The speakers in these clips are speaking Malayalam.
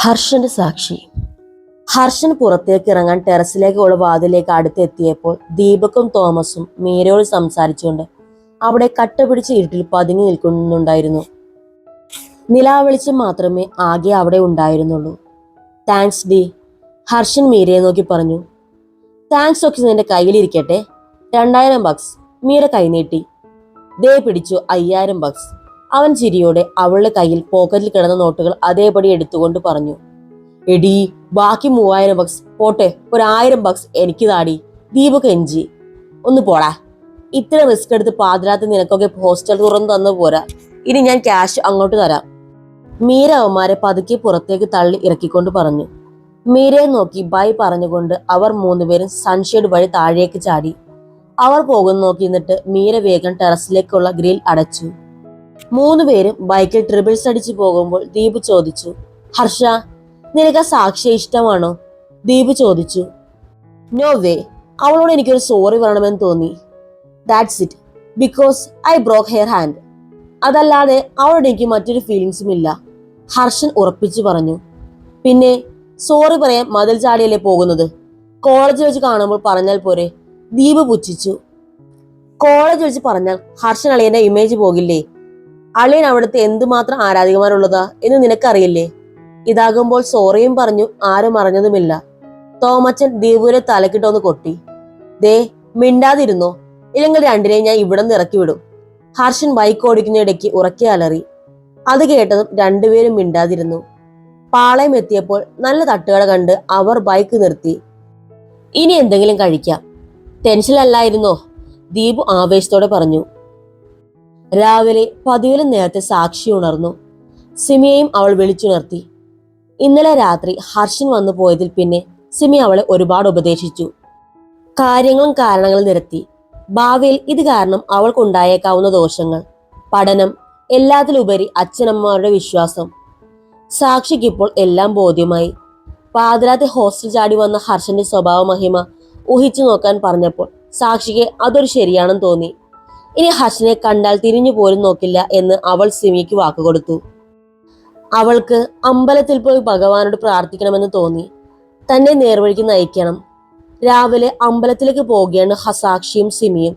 ഹർഷന്റെ സാക്ഷി. ഹർഷൻ പുറത്തേക്ക് ഇറങ്ങാൻ ടെറസിലേക്കുള്ള വാതിലേക്ക് അടുത്തെത്തിയപ്പോൾ ദീപക്കും തോമസും മീരയോട് സംസാരിച്ചുകൊണ്ട് അവിടെ കട്ടപിടിച്ച് ഇരുട്ടിൽ പതുങ്ങി നിൽക്കുന്നുണ്ടായിരുന്നു. നിലാവെളിച്ചം മാത്രമേ ആകെ അവിടെ ഉണ്ടായിരുന്നുള്ളൂ. താങ്ക്സ് ഡി ഹർഷൻ മീരയെ നോക്കി പറഞ്ഞു. താങ്ക്സ് ഒക്കെ നിന്റെ കയ്യിലിരിക്കട്ടെ രണ്ടായിരം ബക്സ് മീര കൈനീട്ടി. ദേ പിടിച്ചു അയ്യായിരം ബക്സ്. അവൻ ചിരിയോടെ അവളുടെ കയ്യിൽ പോക്കറ്റിൽ കിടന്ന നോട്ടുകൾ അതേപടി എടുത്തുകൊണ്ട് പറഞ്ഞു. എടി ബാക്കി മൂവായിരം ബക്സ് പോട്ടെ ഒരായിരം ബക്സ് എനിക്ക് താടി ദീപക് എഞ്ചി ഒന്ന് പോടാ. ഇത്ര റിസ്ക് എടുത്ത് പാതിരാത്ത് നിനക്കൊക്കെ ഹോസ്റ്റൽ തുറന്നു തന്നു പോരാ. ഇനി ഞാൻ ക്യാഷ് അങ്ങോട്ട് തരാം. മീര അവന്മാരെ പതുക്കെ പുറത്തേക്ക് തള്ളി ഇറക്കിക്കൊണ്ട് പറഞ്ഞു. മീരയെ നോക്കി ബൈ പറഞ്ഞുകൊണ്ട് അവർ മൂന്നുപേരും സൺഷെയ്ഡ് വഴി താഴേക്ക് ചാടി. അവർ പോകുന്ന നോക്കി നിന്നിട്ട് മീര വേഗം ടെറസിലേക്കുള്ള ഗ്രിൽ അടച്ചു. മൂന്നുപേരും ബൈക്കിൽ ട്രിബിൾസ് അടിച്ചു പോകുമ്പോൾ ദീപ് ചോദിച്ചു ഹർഷ നിനക്ക് ആ സാക്ഷിയെ ഇഷ്ടമാണോ? ദീപ് ചോദിച്ചു നോ വേ അവളോട് എനിക്കൊരു സോറി പറയണമെന്ന് തോന്നി. That's it because I broke her hand അതല്ലാതെ അവളോട് എനിക്ക് മറ്റൊരു ഫീലിങ്സും ഇല്ല. ഹർഷൻ ഉറപ്പിച്ചു പറഞ്ഞു പിന്നെ സോറി പറയാൻ മതിൽ ചാടിയല്ലേ പോകുന്നത്? കോളേജിൽ വെച്ച് കാണുമ്പോൾ പറഞ്ഞാൽ പോരെ. ദീപ് പുച്ഛിച്ചു കോളേജ് വെച്ച് പറഞ്ഞാൽ ഹർഷൻ അളിയന്റെ ഇമേജ് പോകില്ലേ? അളിയൻ അവിടുത്തെ എന്തുമാത്രം ആരാധികമാരുള്ളതാ എന്ന് നിനക്കറിയില്ലേ? ഇതാകുമ്പോൾ സോറിയും പറഞ്ഞു ആരും അറിഞ്ഞതുമില്ല. തോമച്ചൻ ദീപുവിനെ തലക്കിട്ടൊന്ന് കൊട്ടി. ദേ മിണ്ടാതിരുന്നോ? ഇല്ലെങ്കിൽ രണ്ടിനെയും ഞാൻ ഇവിടെ നിന്ന് ഇറക്കി വിടും ഹർഷൻ ബൈക്ക് ഓടിക്കുന്ന ഉറക്കി ഉറക്കെ അലറി. അത് കേട്ടതും രണ്ടുപേരും മിണ്ടാതിരുന്നു. പാളയം എത്തിയപ്പോൾ നല്ല തട്ടുകട കണ്ട് അവർ ബൈക്ക് നിർത്തി. ഇനി എന്തെങ്കിലും കഴിക്കാം. ടെൻഷനല്ലായിരുന്നോ? ദീപു ആവേശത്തോടെ പറഞ്ഞു. രാവിലെ പതിവിലും നേരത്തെ സാക്ഷി ഉണർന്നു. സിമിയെയും അവൾ വിളിച്ചുണർത്തി. ഇന്നലെ രാത്രി ഹർഷൻ വന്നു പോയതിൽ പിന്നെ സിമി അവളെ ഒരുപാട് ഉപദേശിച്ചു. കാര്യങ്ങളും കാരണങ്ങളും നിരത്തി. ഭാവിയിൽ ഇത് കാരണം അവൾക്കുണ്ടായേക്കാവുന്ന ദോഷങ്ങൾ പഠനം എല്ലാത്തിലുപരി അച്ഛനമ്മമാരുടെ വിശ്വാസം. സാക്ഷിക്കിപ്പോൾ എല്ലാം ബോധ്യമായി. പാതിരാത്തി ഹോസ്റ്റൽ ചാടി വന്ന ഹർഷന്റെ സ്വഭാവ മഹിമ ഊഹിച്ചു നോക്കാൻ പറഞ്ഞപ്പോൾ സാക്ഷിക്ക് അതൊരു ശരിയാണെന്ന് തോന്നി. ഇനി ഹർഷനെ കണ്ടാൽ തിരിഞ്ഞു പോലും നോക്കില്ല എന്ന് അവൾ സിമിക്ക് വാക്കുകൊടുത്തു അവൾക്ക് അമ്പലത്തിൽ പോയി ഭഗവാനോട് പ്രാർത്ഥിക്കണമെന്ന് തോന്നി. തന്നെ നേർവഴിക്ക് നയിക്കണം. രാവിലെ അമ്പലത്തിലേക്ക് പോവുകയാണ് ഹസാക്ഷിയും സിമിയും.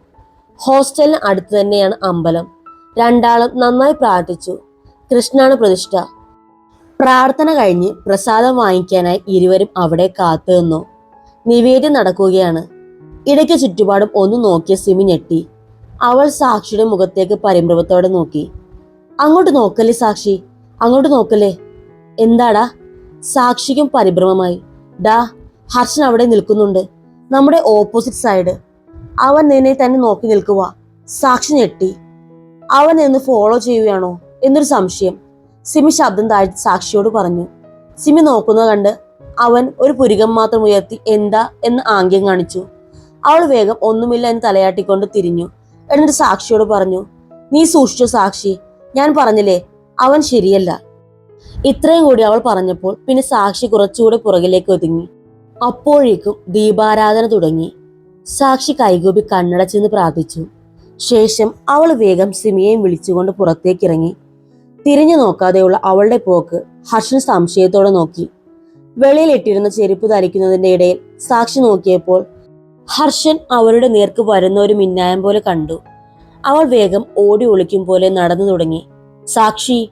ഹോസ്റ്റലിന് അടുത്ത് തന്നെയാണ് അമ്പലം. രണ്ടാളും നന്നായി പ്രാർത്ഥിച്ചു. കൃഷ്ണാണ് പ്രതിഷ്ഠ. പ്രാർത്ഥന കഴിഞ്ഞ് പ്രസാദം വാങ്ങിക്കാനായി ഇരുവരും അവിടെ കാത്തു നിന്നു. നിവേദ്യം നടക്കുകയാണ്. ഇടയ്ക്ക് ചുറ്റുപാടും ഒന്ന് നോക്കിയ സിമി ഞെട്ടി. അവൾ സാക്ഷിയുടെ മുഖത്തേക്ക് പരിഭ്രമത്തോടെ നോക്കി. അങ്ങോട്ട് നോക്കല്ലേ സാക്ഷി? അങ്ങോട്ട് നോക്കല്ലേ? എന്താടാ? സാക്ഷിക്കും പരിഭ്രമമായി. ഡാ ഹർഷൻ അവിടെ നിൽക്കുന്നുണ്ട്. നമ്മുടെ ഓപ്പോസിറ്റ് സൈഡ്. അവൻ നിന്നെ തന്നെ നോക്കി നിൽക്കുക സാക്ഷി ഞെട്ടി. അവൻ നിന്ന് ഫോളോ ചെയ്യുകയാണോ? എന്നൊരു സംശയം. സിമി ശബ്ദം താഴ്ത്തി സാക്ഷിയോട് പറഞ്ഞു. സിമി നോക്കുന്നത് കണ്ട് അവൻ ഒരു പുരികം മാത്രം ഉയർത്തി എന്താ? എന്ന് ആംഗ്യം കാണിച്ചു. അവൾ വേഗം ഒന്നുമില്ല എന്ന് തലയാട്ടിക്കൊണ്ട് തിരിഞ്ഞു. എന്നിട്ട് സാക്ഷിയോട് പറഞ്ഞു നീ സൂക്ഷിച്ചു സാക്ഷി ഞാൻ പറഞ്ഞില്ലേ അവൻ ശരിയല്ല. ഇത്രയും കൂടി അവൾ പറഞ്ഞപ്പോൾ പിന്നെ സാക്ഷി കുറച്ചുകൂടെ പുറകിലേക്ക് ഒതുങ്ങി. അപ്പോഴേക്കും ദീപാരാധന തുടങ്ങി. സാക്ഷി കൈകൂപി കണ്ണടച്ചെന്ന് പ്രാർത്ഥിച്ചു. ശേഷം അവൾ വേഗം സിമിയെയും വിളിച്ചുകൊണ്ട് പുറത്തേക്കിറങ്ങി. തിരിഞ്ഞു നോക്കാതെയുള്ള അവളുടെ പോക്ക് ഹർഷൻ സംശയത്തോടെ നോക്കി. വെളിയിലിട്ടിരുന്ന ചെരുപ്പ് ധരിക്കുന്നതിന്റെ ഇടയിൽ സാക്ഷി നോക്കിയപ്പോൾ ഹർഷൻ അവരുടെ നേർക്ക് വരുന്ന ഒരു മിന്നായം പോലെ കണ്ടു. അവൾ വേഗം ഓടി ഒളിക്കും പോലെ നടന്നു തുടങ്ങി. സാക്ഷി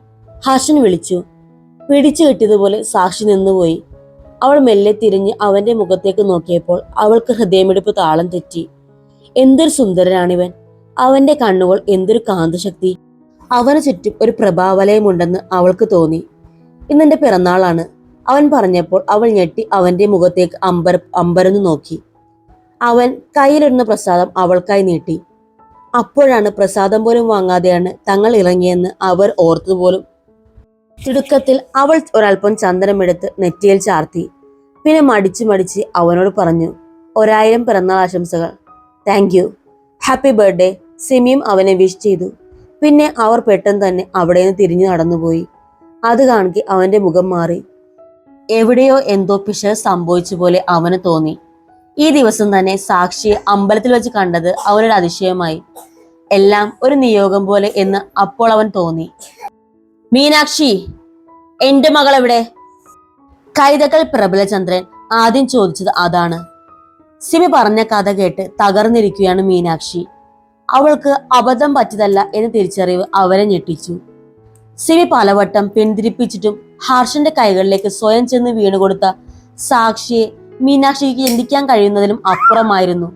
ഹർഷൻ വിളിച്ചു. പിടിച്ചു കിട്ടിയതുപോലെ സാക്ഷി നിന്നുപോയി അവൾ മെല്ലെ തിരിഞ്ഞ് അവന്റെ മുഖത്തേക്ക് നോക്കിയപ്പോൾ അവൾക്ക് ഹൃദയമിടിപ്പ് താളം തെറ്റി. എന്തൊരു സുന്ദരനാണിവൻ. അവന്റെ കണ്ണുകൾ എന്തൊരു കാന്തശക്തി. അവന് ചുറ്റും ഒരു പ്രഭാവലയമുണ്ടെന്ന് അവൾക്ക് തോന്നി. ഇന്നെന്റെ പിറന്നാളാണ്. അവൻ പറഞ്ഞപ്പോൾ അവൾ ഞെട്ടി അവന്റെ മുഖത്തേക്ക് അമ്പര അമ്പരന്ന് നോക്കി. അവൻ കയ്യിലിരുന്ന പ്രസാദം അവൾക്കായി നീട്ടി. അപ്പോഴാണ് പ്രസാദം പോലും വാങ്ങാതെയാണ് തങ്ങൾ ഇറങ്ങിയെന്ന് അവർ ഓർത്തുപോലും തിടുക്കത്തിൽ അവൾ ഒരൽപ്പം ചന്ദനമെടുത്ത് നെറ്റിയിൽ ചാർത്തി. പിന്നെ മടിച്ചു മടിച്ച് അവനോട് പറഞ്ഞു ഒരായിരം പിറന്നാൾ ആശംസകൾ. താങ്ക് യു ഹാപ്പി ബർത്ത്ഡേ സിമിയും അവനെ വിഷ് ചെയ്തു. പിന്നെ അവർ പെട്ടെന്ന് തന്നെ അവിടെ നിന്ന് തിരിഞ്ഞു നടന്നുപോയി. അത് കാണിക്കെ അവന്റെ മുഖം മാറി. എവിടെയോ എന്തോ പിശ സംഭവിച്ച പോലെ അവന് തോന്നി. ഈ ദിവസം തന്നെ സാക്ഷിയെ അമ്പലത്തിൽ വെച്ച് കണ്ടത് അവനൊരു അതിശയമായി. എല്ലാം ഒരു നിയോഗം പോലെ എന്ന് അപ്പോൾ അവൻ തോന്നി. മീനാക്ഷി എന്റെ മകൾ എവിടെ? കൈതകൾ പ്രബലചന്ദ്രൻ ആദ്യം ചോദിച്ചത് അതാണ്. സിമി പറഞ്ഞ കഥ കേട്ട് തകർന്നിരിക്കുകയാണ് മീനാക്ഷി. അവൾക്ക് അബദ്ധം പറ്റിയതല്ല എന്ന് തിരിച്ചറിവ് അവരെ ഞെട്ടിച്ചു. സിമി പലവട്ടം പിന്തിരിപ്പിച്ചിട്ടും ഹർഷന്റെ കൈകളിലേക്ക് സ്വയം ചെന്ന് വീണുകൊടുത്ത സാക്ഷിയെ മീനാക്ഷിക്ക് ചിന്തിക്കാൻ കഴിയുന്നതിലും അപ്പുറമായിരുന്നു.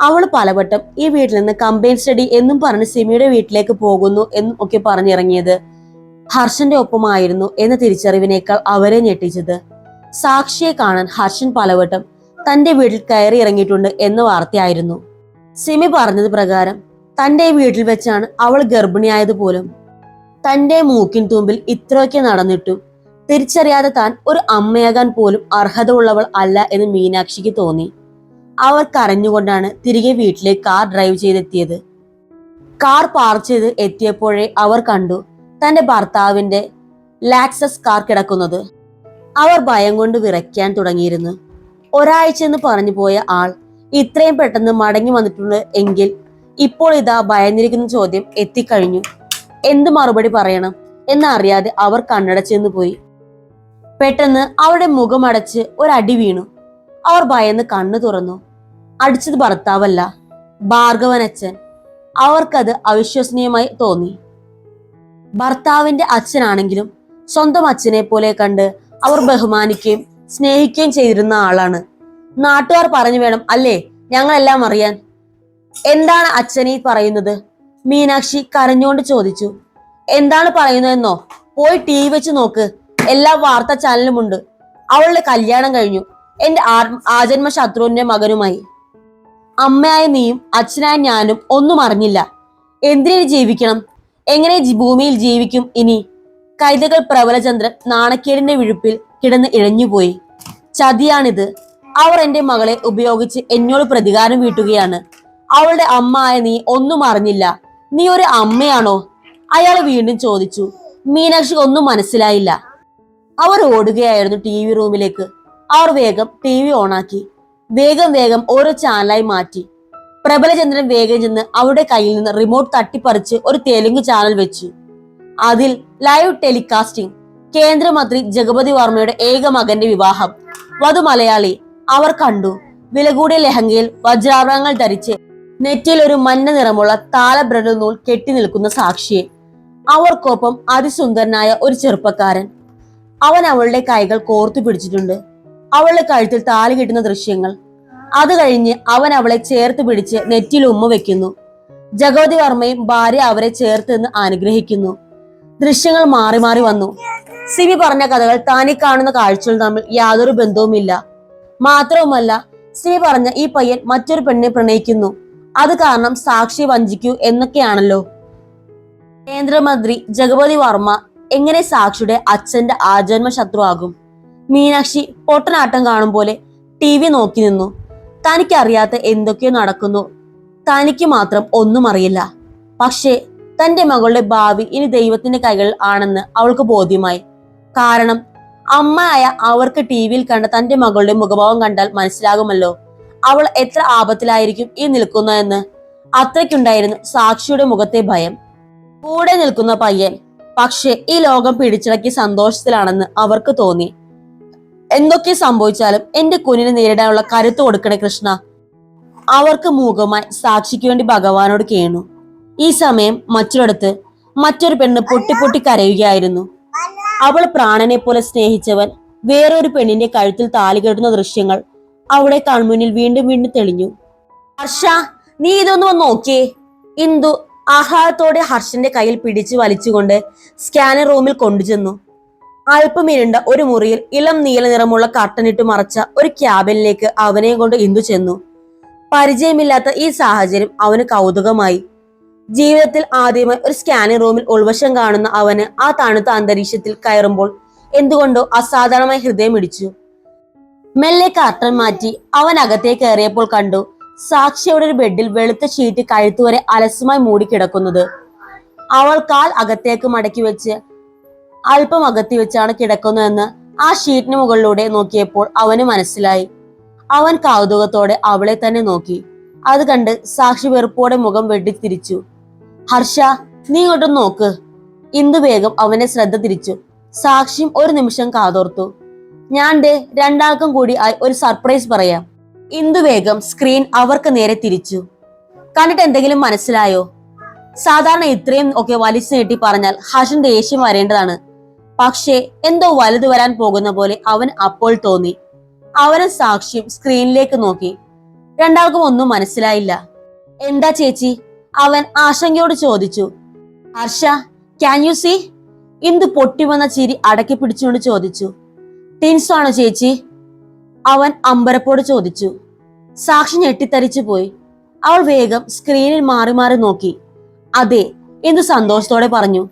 അവൾ പലവട്ടം ഈ വീട്ടിൽ നിന്ന് കമ്പൈൻ സ്റ്റഡി എന്നും പറഞ്ഞ് സിമിയുടെ വീട്ടിലേക്ക് പോകുന്നു എന്നും ഒക്കെ പറഞ്ഞിറങ്ങിയത് ഹർഷന്റെ ഒപ്പമായിരുന്നു എന്ന തിരിച്ചറിവിനേക്കാൾ അവരെ ഞെട്ടിച്ചത്. സാക്ഷിയെ കാണാൻ ഹർഷൻ പലവട്ടം തന്റെ വീട്ടിൽ കയറി ഇറങ്ങിയിട്ടുണ്ട് എന്ന വാർത്തയായിരുന്നു. സിമി പറഞ്ഞത് പ്രകാരം തന്റെ വീട്ടിൽ വെച്ചാണ് അവൾ ഗർഭിണിയായത് പോലും. തന്റെ മൂക്കിൻ തുമ്പിൽ ഇത്രയൊക്കെ നടന്നിട്ടും തിരിച്ചറിയാതെ താൻ ഒരു അമ്മയാകാൻ പോലും അർഹത ഉള്ളവൾ അല്ല എന്ന് മീനാക്ഷിക്ക് തോന്നി. അവർ കരഞ്ഞുകൊണ്ടാണ് തിരികെ വീട്ടിലേക്ക് കാർ ഡ്രൈവ് ചെയ്തെത്തിയത്. കാർ പാർക്ക് ചെയ്ത് എത്തിയപ്പോഴേ അവർ കണ്ടു തന്റെ ഭർത്താവിന്റെ ലാക്സസ് കാർ കിടക്കുന്നത്. അവർ ഭയം കൊണ്ട് വിറയ്ക്കാൻ തുടങ്ങിയിരുന്നു. ഒരാഴ്ച എന്ന് പറഞ്ഞു പോയ ആൾ ഇത്രയും പെട്ടെന്ന് മടങ്ങി വന്നിട്ടുണ്ട് എങ്കിൽ ഇപ്പോൾ ഇതാ ഭയന്നിരിക്കുന്ന ചോദ്യം എത്തിക്കഴിഞ്ഞു. എന്ത് മറുപടി പറയണം എന്നറിയാതെ അവർ കണ്ണടച്ചെന്ന് പോയി. പെട്ടെന്ന് അവളുടെ മുഖമടച്ച് ഒരടി വീണു. അവർ ഭയന്ന് കണ്ണു തുറന്നു. അടിച്ചത് ഭർത്താവല്ല ഭാർഗവനച്ഛൻ. അവർക്കത് അവിശ്വസനീയമായി തോന്നി. ഭർത്താവിന്റെ അച്ഛനാണെങ്കിലും സ്വന്തം അച്ഛനെ പോലെ കണ്ട് അവർ ബഹുമാനിക്കുകയും സ്നേഹിക്കുകയും ചെയ്തിരുന്ന ആളാണ്. നാട്ടുകാർ പറഞ്ഞു വേണം അല്ലേ ഞങ്ങളെല്ലാം അറിയാൻ. എന്താണ് അച്ഛനീ പറയുന്നത്? മീനാക്ഷി കരഞ്ഞുകൊണ്ട് ചോദിച്ചു. എന്താണ് പറയുന്നതെന്നോ? പോയി ടി വി വെച്ച് നോക്ക്. എല്ലാ വാർത്താ ചാനലും ഉണ്ട്. അവളുടെ കല്യാണം കഴിഞ്ഞു. എന്റെ ആജന്മ ശത്രുവിന്റെ മകനുമായി. അമ്മയായ നീയും അച്ഛനായ ഞാനും ഒന്നും അറിഞ്ഞില്ല. എന്തിനു ജീവിക്കണം? എങ്ങനെ ഭൂമിയിൽ ജീവിക്കും ഇനി? കൈതകൾ പ്രബലചന്ദ്രൻ നാണക്കേടിന്റെ വിഴുപ്പിൽ കിടന്ന് ഇഴഞ്ഞുപോയി. ചതിയാണിത്. അവർ എന്റെ മകളെ ഉപയോഗിച്ച് എന്നോട് പ്രതികാരം വീട്ടുകയാണ്. അവളുടെ അമ്മ ആയ നീ ഒന്നും അറിഞ്ഞില്ല. നീ ഒരു അമ്മയാണോ? അയാൾ വീണ്ടും ചോദിച്ചു. മീനാക്ഷിക്ക് ഒന്നും മനസ്സിലായില്ല. അവർ ഓടുകയായിരുന്നു ടി വി റൂമിലേക്ക് അവർ വേഗം ടി വി ഓണാക്കി വേഗം വേഗം ഓരോ ചാനലായി മാറ്റി. പ്രബലചന്ദ്രൻ വേഗം ചെന്ന് അവരുടെ കയ്യിൽ നിന്ന് റിമോട്ട് തട്ടിപ്പറിച്ച് ഒരു തെലുങ്ക് ചാനൽ വെച്ചു. അതിൽ ലൈവ് ടെലികാസ്റ്റിംഗ് കേന്ദ്രമന്ത്രി ജഗപതി വർമ്മയുടെ ഏക മകന്റെ വിവാഹം. വധു മലയാളി അവർ കണ്ടു. വില കൂടിയ ലഹങ്കയിൽ വജ്രാഭരണങ്ങൾ ധരിച്ച് നെറ്റിയിൽ ഒരു മഞ്ഞ നിറമുള്ള താലബ്രഡ് നൂൽ കെട്ടി നിൽക്കുന്ന സാക്ഷിയെ. അവർക്കൊപ്പം അതിസുന്ദരനായ ഒരു ചെറുപ്പക്കാരൻ. അവൻ അവളുടെ കൈകൾ കോർത്തു പിടിച്ചിട്ടുണ്ട്. അവളുടെ കഴുത്തിൽ താലി കിട്ടുന്ന ദൃശ്യങ്ങൾ. അത് കഴിഞ്ഞ് അവൻ അവളെ ചേർത്ത് പിടിച്ച് നെറ്റിയിൽ ഉമ്മ വെക്കുന്നു. ജഗവതി വർമ്മയും ഭാര്യ അവരെ ചേർത്ത് നിന്ന് അനുഗ്രഹിക്കുന്നു. ദൃശ്യങ്ങൾ മാറി മാറി വന്നു. സിവി പറഞ്ഞ കഥകൾ താനി കാണുന്ന കാഴ്ചകൾ തമ്മിൽ യാതൊരു ബന്ധവുമില്ല. മാത്രവുമല്ല സിവി പറഞ്ഞ ഈ പയ്യൻ മറ്റൊരു പെണ്ണിനെ പ്രണയിക്കുന്നു. അത് കാരണം സാക്ഷി വഞ്ചിക്കൂ എന്നൊക്കെയാണല്ലോ. കേന്ദ്രമന്ത്രി ജഗപതി വർമ്മ എങ്ങനെ സാക്ഷിയുടെ അച്ഛന്റെ ആജന്മ ശത്രുവാകും മീനാക്ഷി പൊട്ടനാട്ടം കാണും പോലെ ടി വി നോക്കി നിന്നു. തനിക്കറിയാത്ത എന്തൊക്കെയോ നടക്കുന്നു. തനിക്ക് മാത്രം ഒന്നും അറിയില്ല. പക്ഷേ തന്റെ മകളുടെ ഭാവി ഇനി ദൈവത്തിന്റെ കൈകളിൽ ആണെന്ന് അവൾക്ക് ബോധ്യമായി. കാരണം അമ്മയായ അവർക്ക് ടി വിയിൽ കണ്ട തന്റെ മകളുടെ മുഖഭാവം കണ്ടാൽ മനസ്സിലാകുമല്ലോ. അവൾ എത്ര ആപത്തിലായിരിക്കും ഈ നിൽക്കുന്നതെന്ന്. അത്രയ്ക്കുണ്ടായിരുന്നു സാക്ഷിയുടെ മുഖത്തെ ഭയം. കൂടെ നിൽക്കുന്ന പയ്യൻ പക്ഷെ ഈ ലോകം പിടിച്ചടക്കി സന്തോഷത്തിലാണെന്ന് അവർക്ക് തോന്നി. എന്തൊക്കെ സംഭവിച്ചാലും എന്റെ കുഞ്ഞിനെ നേരിടാനുള്ള കരുത്ത് കൊടുക്കണേ കൃഷ്ണ. അവർക്ക് മൂകമായി സാക്ഷിക്ക് വേണ്ടി ഭഗവാനോട് കേണു. ഈ സമയം മറ്റൊരിടത്ത് മറ്റൊരു പെണ്ണ് പൊട്ടി പൊട്ടി കരയുകയായിരുന്നു. അവൾ പ്രാണനെ പോലെ സ്നേഹിച്ചവൻ വേറൊരു പെണ്ണിന്റെ കഴുത്തിൽ താലി കെട്ടുന്ന ദൃശ്യങ്ങൾ അവിടെ കൺമുന്നിൽ വീണ്ടും വീണ്ടും തെളിഞ്ഞു. ഹർഷ നീ ഇതൊന്നും നോക്കിയേ. ഇന്ദു ആഹ്ലാദത്തോടെ ഹർഷന്റെ കയ്യിൽ പിടിച്ചു വലിച്ചുകൊണ്ട് സ്കാനർ റൂമിൽ കൊണ്ടുചെന്നു. അല്പം ഇരുണ്ട ഒരു മുറിയിൽ ഇളം നീല നിറമുള്ള കർട്ടനിട്ട് മറച്ച ഒരു ക്യാബിനിലേക്ക് അവനെ കൊണ്ട് ഇന്ദു ചെന്നു. പരിചയമില്ലാത്ത ഈ സാഹചര്യം അവന് കൗതുകമായി. ജീവിതത്തിൽ ആദ്യമായി ഒരു സ്കാനിംഗ് റൂമിൽ ഉൾവശം കാണുന്ന അവന് ആ തണുത്ത അന്തരീക്ഷത്തിൽ കയറുമ്പോൾ എന്തുകൊണ്ടോ അസാധാരണമായി ഹൃദയം ഇടിച്ചു. മെല്ലെ കർട്ടൻ മാറ്റി അവൻ അകത്തേക്ക് കയറിയപ്പോൾ കണ്ടു സാക്ഷിയുടെ ഒരു ബെഡിൽ വെളുത്ത ഷീറ്റ് കഴുത്തുവരെ അലസമായി മൂടിക്കിടക്കുന്നത് അവൾ കാൽ അകത്തേക്ക് മടക്കി വെച്ച് അല്പം അകത്തി വെച്ചാണ് കിടക്കുന്നതെന്ന് ആ ഷീറ്റിന് മുകളിലൂടെ നോക്കിയപ്പോൾ അവന് മനസ്സിലായി. അവൻ കൗതുകത്തോടെ അവളെ തന്നെ നോക്കി. അത് കണ്ട് സാക്ഷി വെറുപ്പോടെ മുഖം വെട്ടി തിരിച്ചു. ഹർഷ നീ ഇങ്ങോട്ടൊന്ന് നോക്ക്. ഇന്ദു വേഗം അവനെ ശ്രദ്ധ തിരിച്ചു. സാക്ഷിയും ഒരു നിമിഷം കാതോർത്തു. ഞാൻ ദേ രണ്ടാൾക്കും കൂടി ഒരു സർപ്രൈസ് പറയാം. ഇന്ദു വേഗം സ്ക്രീൻ അവർക്ക് നേരെ തിരിച്ചു. കണ്ടിട്ട് എന്തെങ്കിലും മനസ്സിലായോ? സാധാരണ ഇത്രയും ഒക്കെ വലിച്ചു നീട്ടി പറഞ്ഞാൽ ഹർഷൻ ദേഷ്യം വരേണ്ടതാണ്. പക്ഷേ എന്തോ വലുത് വരാൻ പോകുന്ന പോലെ അവൻ അപ്പോൾ തോന്നി. അവന് സാക്ഷ്യം സ്ക്രീനിലേക്ക് നോക്കി. രണ്ടാൾക്കും ഒന്നും മനസ്സിലായില്ല. എന്താ ചേച്ചി? അവൻ ആശങ്കയോട് ചോദിച്ചു. Harsha can you see Indu പൊട്ടിവന്ന ചിരി അടക്കി പിടിച്ചുകൊണ്ട് ചോദിച്ചു. ടിൻസ് ആണോ ചേച്ചി? അവൻ അമ്പരപ്പോട് ചോദിച്ചു. സാക്ഷി ഞെട്ടിത്തരിച്ചു പോയി. അവൾ വേഗം സ്ക്രീനിൽ മാറി മാറി നോക്കി. അതെ എന്ന് സന്തോഷത്തോടെ പറഞ്ഞു.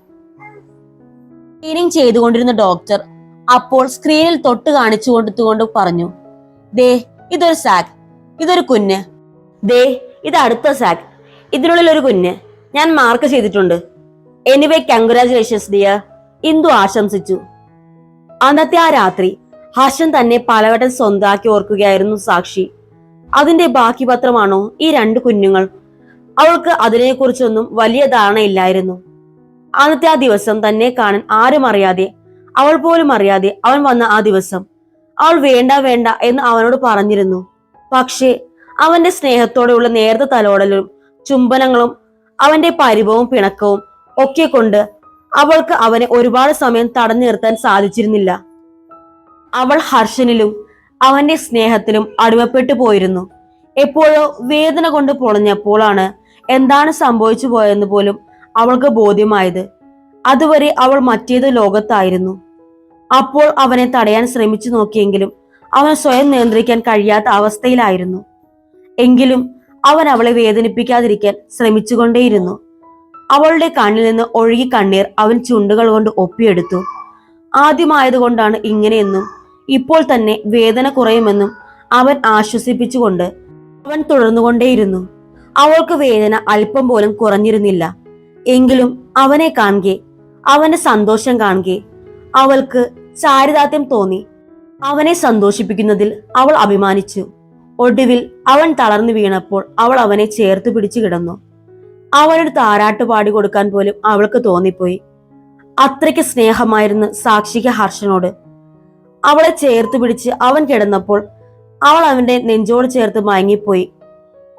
സ്ക്രീനിങ് ചെയ്തുകൊണ്ടിരുന്ന ഡോക്ടർ അപ്പോൾ സ്ക്രീനിൽ തൊട്ട് കാണിച്ചു കൊടുത്തുകൊണ്ട് പറഞ്ഞു. ദേ ഇതൊരു സാക്ക് ഇതൊരു കുഞ്ഞ്. ദേ ഇത് അടുത്ത സാക്ക് ഇതിനുള്ളിൽ ഒരു കുഞ്ഞ്. ഞാൻ മാർക്ക് ചെയ്തിട്ടുണ്ട്. എനിവേ കൺഗ്രാചുലേഷൻസ് ഡിയർ ഇന്ദു ആശംസിച്ചു. അന്നത്തെ ആ രാത്രി ഹർഷൻ തന്നെ പലവട്ടം സ്വന്താക്കി ഓർക്കുകയായിരുന്നു സാക്ഷി. അതിന്റെ ബാക്കി പത്രമാണോ ഈ രണ്ട് കുഞ്ഞുങ്ങൾ? അവൾക്ക് അതിനെക്കുറിച്ചൊന്നും വലിയ ധാരണയില്ലായിരുന്നു. അന്നത്തെ ആ ദിവസം തന്നെ കാണാൻ ആരും അറിയാതെ അവൾ പോലും അറിയാതെ അവൻ വന്ന ആ ദിവസം. അവൾ വേണ്ട വേണ്ട എന്ന് അവനോട് പറഞ്ഞിരുന്നു. പക്ഷേ അവന്റെ സ്നേഹത്തോടെയുള്ള നേർത്ത തലോടലും ചുംബനങ്ങളും അവന്റെ പരിഭവവും പിണക്കവും ഒക്കെ കൊണ്ട് അവൾക്ക് അവനെ ഒരുപാട് സമയം തടഞ്ഞു നിർത്താൻ സാധിച്ചിരുന്നില്ല. അവൾ ഹർഷനിലും അവന്റെ സ്നേഹത്തിലും അടിമപ്പെട്ടു പോയിരുന്നു. എപ്പോഴോ വേദന കൊണ്ട് പൊളഞ്ഞപ്പോഴാണ് എന്താണ് സംഭവിച്ചു പോയെന്ന് പോലും അവൾക്ക് ബോധ്യമായത്. അതുവരെ അവൾ മറ്റേത് ലോകത്തായിരുന്നു. അപ്പോൾ അവനെ തടയാൻ ശ്രമിച്ചു നോക്കിയെങ്കിലും അവൻ സ്വയം നിയന്ത്രിക്കാൻ കഴിയാത്ത അവസ്ഥയിലായിരുന്നു. എങ്കിലും അവൻ അവളെ വേദനിപ്പിക്കാതിരിക്കാൻ ശ്രമിച്ചുകൊണ്ടേയിരുന്നു. അവളുടെ കണ്ണിൽ നിന്ന് ഒഴുകി കണ്ണീർ അവൻ ചുണ്ടുകൾ കൊണ്ട് ഒപ്പിയെടുത്തു. ആദ്യമായതുകൊണ്ടാണ് ഇങ്ങനെയെന്നും ഇപ്പോൾ തന്നെ വേദന കുറയുമെന്നും അവൻ ആശ്വസിപ്പിച്ചുകൊണ്ട് അവൻ തുടർന്നുകൊണ്ടേയിരുന്നു. അവൾക്ക് വേദന അല്പം പോലും കുറഞ്ഞിരുന്നില്ല. എങ്കിലും അവനെ കാണുകെ അവന്റെ സന്തോഷം കാണുകെ അവൾക്ക് ചാരിതാത്യം തോന്നി. അവനെ സന്തോഷിപ്പിക്കുന്നതിൽ അവൾ അഭിമാനിച്ചു. ഒടുവിൽ അവൻ തളർന്നു വീണപ്പോൾ അവൾ അവനെ ചേർത്ത് പിടിച്ചു കിടന്നു. അവനൊരു താരാട്ട് പാടി കൊടുക്കാൻ പോലും അവൾക്ക് തോന്നിപ്പോയി. അത്രയ്ക്ക് സ്നേഹമായിരുന്നു സാക്ഷിക ഹർഷനോട് അവളെ ചേർത്ത് പിടിച്ച് അവൻ കിടന്നപ്പോൾ അവൾ അവന്റെ നെഞ്ചോട് ചേർത്ത് മയങ്ങിപ്പോയി.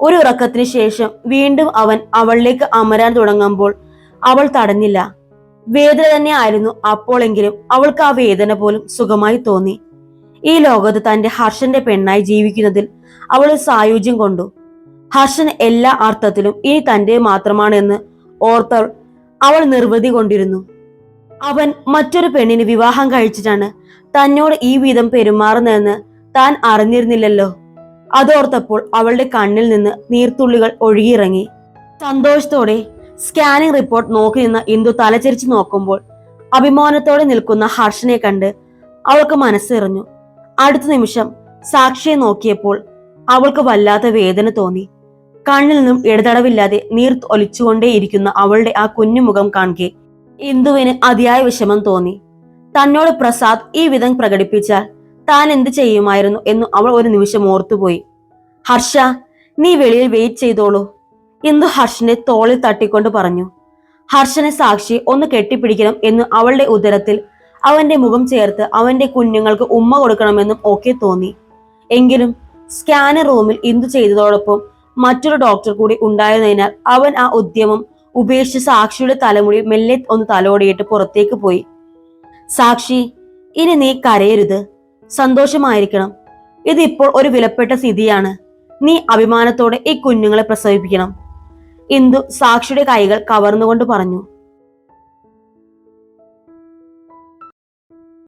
ഒരു ഉറക്കത്തിന് ശേഷം വീണ്ടും അവൻ അവളിലേക്ക് അമരാൻ തുടങ്ങുമ്പോൾ അവൾ തടഞ്ഞില്ല. വേദന തന്നെ ആയിരുന്നു അപ്പോളെങ്കിലും അവൾക്ക് ആ വേദന പോലും സുഖമായി തോന്നി. ഈ ലോകത്ത് തന്റെ ഹർഷന്റെ പെണ്ണായി ജീവിക്കുന്നതിൽ അവൾ സായുജ്യം കൊണ്ടു. ഹർഷൻ എല്ലാ അർത്ഥത്തിലും ഇനി തന്റെ മാത്രമാണെന്ന് ഓർത്തവൾ അവൾ നിർവൃതി കൊണ്ടിരുന്നു. അവൻ മറ്റൊരു പെണ്ണിന് വിവാഹം കഴിച്ചിട്ടാണ് തന്നോട് ഈ വിധം പെരുമാറുന്നതെന്ന് താൻ അറിഞ്ഞിരുന്നില്ലല്ലോ. അതോർത്തപ്പോൾ അവളുടെ കണ്ണിൽ നിന്ന് നീർത്തുള്ളികൾ ഒഴുകിയിറങ്ങി. സന്തോഷത്തോടെ സ്കാനിംഗ് റിപ്പോർട്ട് നോക്കി നിന്ന ഇന്ദു തലചരിച്ചു നോക്കുമ്പോൾ അഭിമാനത്തോടെ നിൽക്കുന്ന ഹർഷനെ കണ്ട് അവൾക്ക് മനസ്സെറിഞ്ഞു അടുത്ത നിമിഷം സാക്ഷിയെ നോക്കിയപ്പോൾ അവൾക്ക് വല്ലാത്ത വേദന തോന്നി. കണ്ണിൽ നിന്നും ഇടതടവില്ലാതെ നീർ ഒലിച്ചുകൊണ്ടേയിരിക്കുന്ന അവളുടെ ആ കുഞ്ഞുമുഖം കാണുകെ ഇന്ദുവിന് അതിയായ വിഷമം തോന്നി. തന്നോട് പ്രസാദ് ഈ വിധം പ്രകടിപ്പിച്ചാൽ താൻ എന്ത് ചെയ്യുമായിരുന്നു എന്ന് അവൾ ഒരു നിമിഷം ഓർത്തുപോയി. ഹർഷ നീ വെളിയിൽ വെയിറ്റ് ചെയ്തോളൂ. ഇന്ദു ഹർഷനെ തോളിൽ തട്ടിക്കൊണ്ട് പറഞ്ഞു. ഹർഷനെ സാക്ഷി ഒന്ന് കെട്ടിപ്പിടിക്കണം എന്ന് അവളുടെ ഉദരത്തിൽ അവന്റെ മുഖം ചേർത്ത് അവന്റെ കുഞ്ഞുങ്ങൾക്ക് ഉമ്മ കൊടുക്കണമെന്നും ഒക്കെ തോന്നി. എങ്കിലും സ്കാനർ റൂമിൽ ഇന്ദു ചെയ്തതോടൊപ്പം മറ്റൊരു ഡോക്ടർ കൂടി ഉണ്ടായിരുന്നതിനാൽ അവൻ ആ ഉദ്യമം ഉപേക്ഷിച്ച് സാക്ഷിയുടെ തലമുടി മെല്ലെ ഒന്ന് തലോടിയിട്ട് പുറത്തേക്ക് പോയി. സാക്ഷി ഇനി നീ കരയരുത്. സന്തോഷമായിരിക്കണം. ഇതിപ്പോൾ ഒരു വിലപ്പെട്ട സ്ഥിതിയാണ്. നീ അഭിമാനത്തോടെ ഈ കുഞ്ഞുങ്ങളെ പ്രസവിപ്പിക്കണം. ഇന്ദു സാക്ഷിയുടെ കൈകൾ കവർന്നുകൊണ്ട് പറഞ്ഞു.